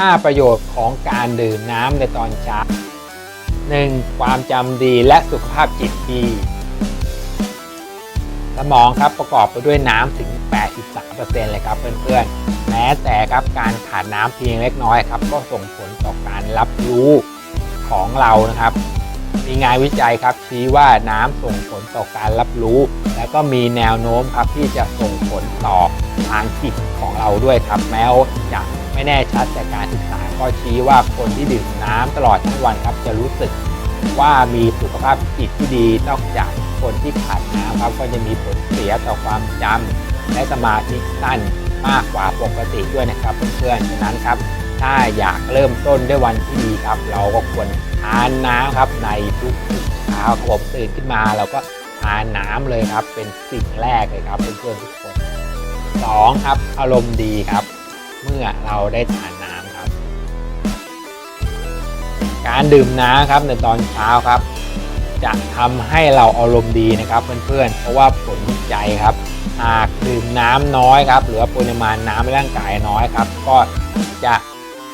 5 ประโยชน์ของการดื่มน้ำในตอนเช้า 1. ความจำดีและสุขภาพจิตดี สมองครับประกอบไปด้วยน้ำถึง 83%เลยครับเพื่อนๆ แม้แต่ครับการขาดน้ำเพียงเล็กน้อยครับ ก็ส่งผลต่อการรับรู้ของเรานะครับ มีงานวิจัยครับชี้ว่าน้ำส่งผลต่อการรับรู้ และก็มีแนวโน้มครับที่จะส่งผลต่อทางจิตของเราด้วยครับแม้ว่าจะ ไม่แน่ชัดแต่การศึกษาก็ชี้ว่าคนที่ดื่มน้ำตลอดทั้งวันครับจะรู้สึกว่ามีสุขภาพจิตที่ดีนอกจากคนที่ขาดน้ำครับก็จะมีผลเสียต่อความจำและสมาธิสั้นมากกว่าปกติด้วยนะครับเพื่อนๆฉะนั้นครับ ถ้าอยากเริ่มต้นด้วยวันที่ดีครับ เราก็ควรทานน้ำครับในทุกๆเช้าครบผมตื่นขึ้นมา เราก็ทานน้ำเลยครับ เป็นสิ่งแรกเลยครับเพื่อนๆทุกคนสองครับ อารมณ์ดีครับ มื่อเราได้ทานน้ำครับ การดื่มน้ำครับในตอนเช้าครับ จะทำให้เราอารมณ์ดีนะครับเพื่อนๆเพราะว่าผลวิจัยครับหากดื่มน้ำน้อยครับ หรือปริมาณน้ำในร่างกายน้อยครับ ก็จะ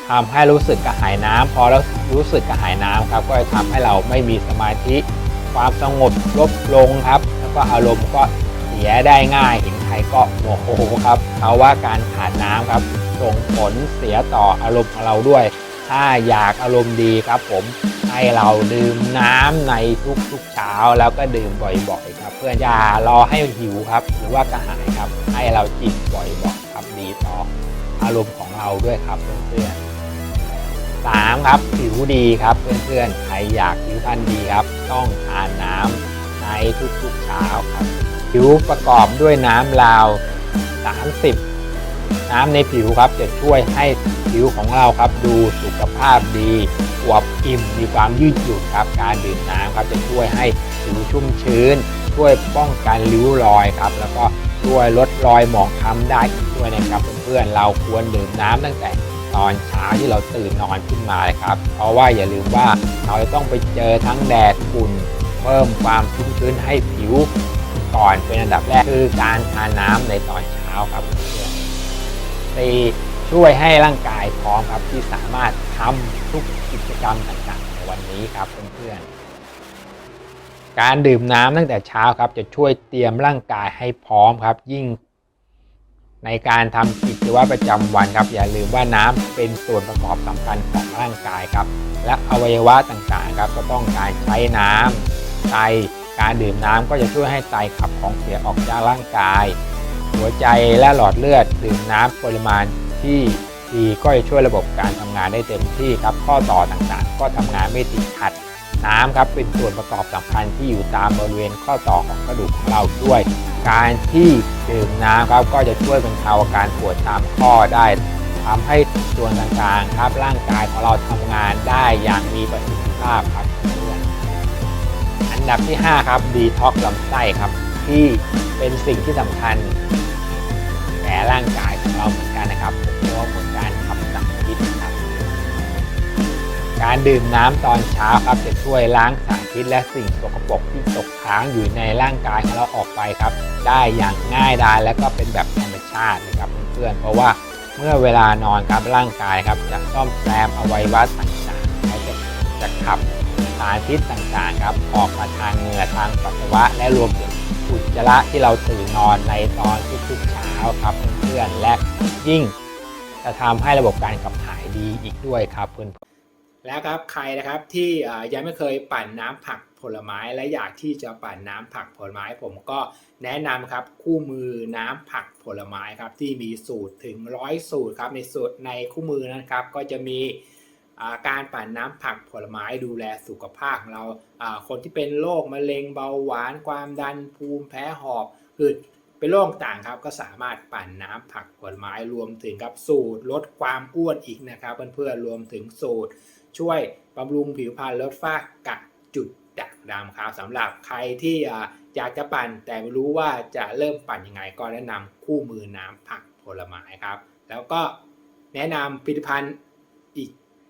ทำให้รู้สึกกระหายน้ำพอแล้วรู้สึกกระหายน้ำครับ ก็จะทำให้เราไม่มีสมาธิความสงบลดลงครับ แล้วก็อารมณ์ก็เสียได้ง่ายเห็น ใครก็โมโหครับเพราะว่าการขาดน้ำครับ ส่งผลเสียต่ออารมณ์ของเราด้วย ถ้าอยากอารมณ์ดีครับ ผมให้เราดื่มน้ำในทุกๆเช้าแล้วก็ดื่มบ่อยๆครับ เพื่ออย่ารอให้หิวครับ หรือว่ากระหายครับ ให้เราจิบบ่อยๆครับดีต่ออารมณ์ของเราด้วยครับเพื่อนๆสามครับผิวดีครับเพื่อนๆ ใครอยากผิวพรรณดีครับ ต้องทานน้ำในทุกๆเช้าครับ ผิวประกอบด้วยน้ำราว 30 น้ำในผิวครับ จะช่วยให้ผิวของเราครับดูสุขภาพดีอวบอิ่มมีความยืดหยุ่นครับ การดื่มน้ำครับจะช่วยให้ผิวชุ่มชื้น ช่วยป้องกันริ้วรอยครับ แล้วก็ช่วยลดรอยหมองคล้ำได้อีกด้วยนะครับเพื่อนๆเราควรดื่มน้ำตั้งแต่ตอนเช้าที่เราตื่นนอนขึ้นมาเลยครับ เพราะว่าอย่าลืมว่าเราจะต้องไปเจอทั้งแดดฝุ่นเพิ่มความชุ่มชื้นให้ผิว ก่อนเป็นอันดับแรกคือการทานน้ำในตอนเช้าครับเพื่อนสี่ช่วยให้ร่างกายพร้อมครับที่สามารถทำทุกกิจกรรมต่างๆ ในวันนี้ครับเพื่อนๆการดื่มน้ำตั้งแต่เช้าครับ จะช่วยเตรียมร่างกายให้พร้อมครับ ยิ่งในการทำกิจวัตรประจำวันครับ อย่าลืมว่าน้ำเป็นส่วนประกอบสำคัญของร่างกายครับ และอวัยวะต่างๆครับ ก็ต้องการใช้น้ำไต การดื่มน้ำก็จะช่วยให้ไตขับของเสียออกจากร่างกาย หัวใจและหลอดเลือดดื่มน้ำปริมาณที่ดีก็จะช่วยระบบการทำงานได้เต็มที่ครับ ข้อต่อต่างๆ ก็ทำงานไม่ติดขัดน้ำครับเป็นส่วนประกอบสำคัญที่อยู่ตามบริเวณข้อต่อของกระดูกของเราด้วย การที่ดื่มน้ำครับก็จะช่วยบรรเทาอาการปวดตามข้อได้ทำให้ส่วนต่างๆครับร่างกายของเราทำงานได้อย่างมีประสิทธิภาพครับ ดับที่ 5 ครับดีท็อกลำไส้ครับ ที่เป็นสิ่งที่สำคัญแก่ร่างกายของเราเหมือนกันนะครับเพราะว่าผลการขับสารพิษครับ การดื่มน้ำตอนเช้าครับจะช่วยล้างสารพิษและสิ่งสกปรกที่ตกค้างอยู่ในร่างกายของเราออกไปครับ ได้อย่างง่ายดายและก็เป็นแบบธรรมชาตินะครับเพื่อนๆเพราะว่าเมื่อเวลานอนครับร่างกายครับจะซ่อมแซมอวัยวะต่างๆและจะจะขับ สารพิษต่างๆครับออกมาทางเหงื่อทางปัสสาวะ และรวมถึงอุจจาระที่เราตื่นนอนในตอนทุกๆเช้าครับเพื่อนๆและยิ่งจะทำให้ระบบการขับถ่ายดีอีกด้วยครับเพื่อนแล้วครับใครนะครับที่ยังไม่เคยปั่นน้ำผักผลไม้และอยากที่จะปั่นน้ำผักผลไม้ ผมก็แนะนำครับคู่มือน้ำผักผลไม้ครับที่มีสูตรถึงร้อยสูตรครับในสูตรในคู่มือนะครับก็จะมี การปั่นน้ำผักผลไม้ดูแลสุขภาพของเราคนที่เป็นโรคมะเร็งเบาหวานความดันภูมิแพ้หอบหืดเป็นโรคต่างครับก็สามารถปั่นน้ำผักผลไม้รวมถึงกับสูตรลดความอ้วนอีกนะครับเพื่อนๆรวมถึงสูตร ช่วยบำรุงผิวพรรณลดฝ้ากระจุดด่างดำครับสำหรับใครที่อยากจะปั่นแต่ไม่รู้ว่าจะเริ่มปั่นยังไงก็แนะนำคู่มือน้ำผักผลไม้ครับ แล้วก็แนะนำผลิตภัณฑ์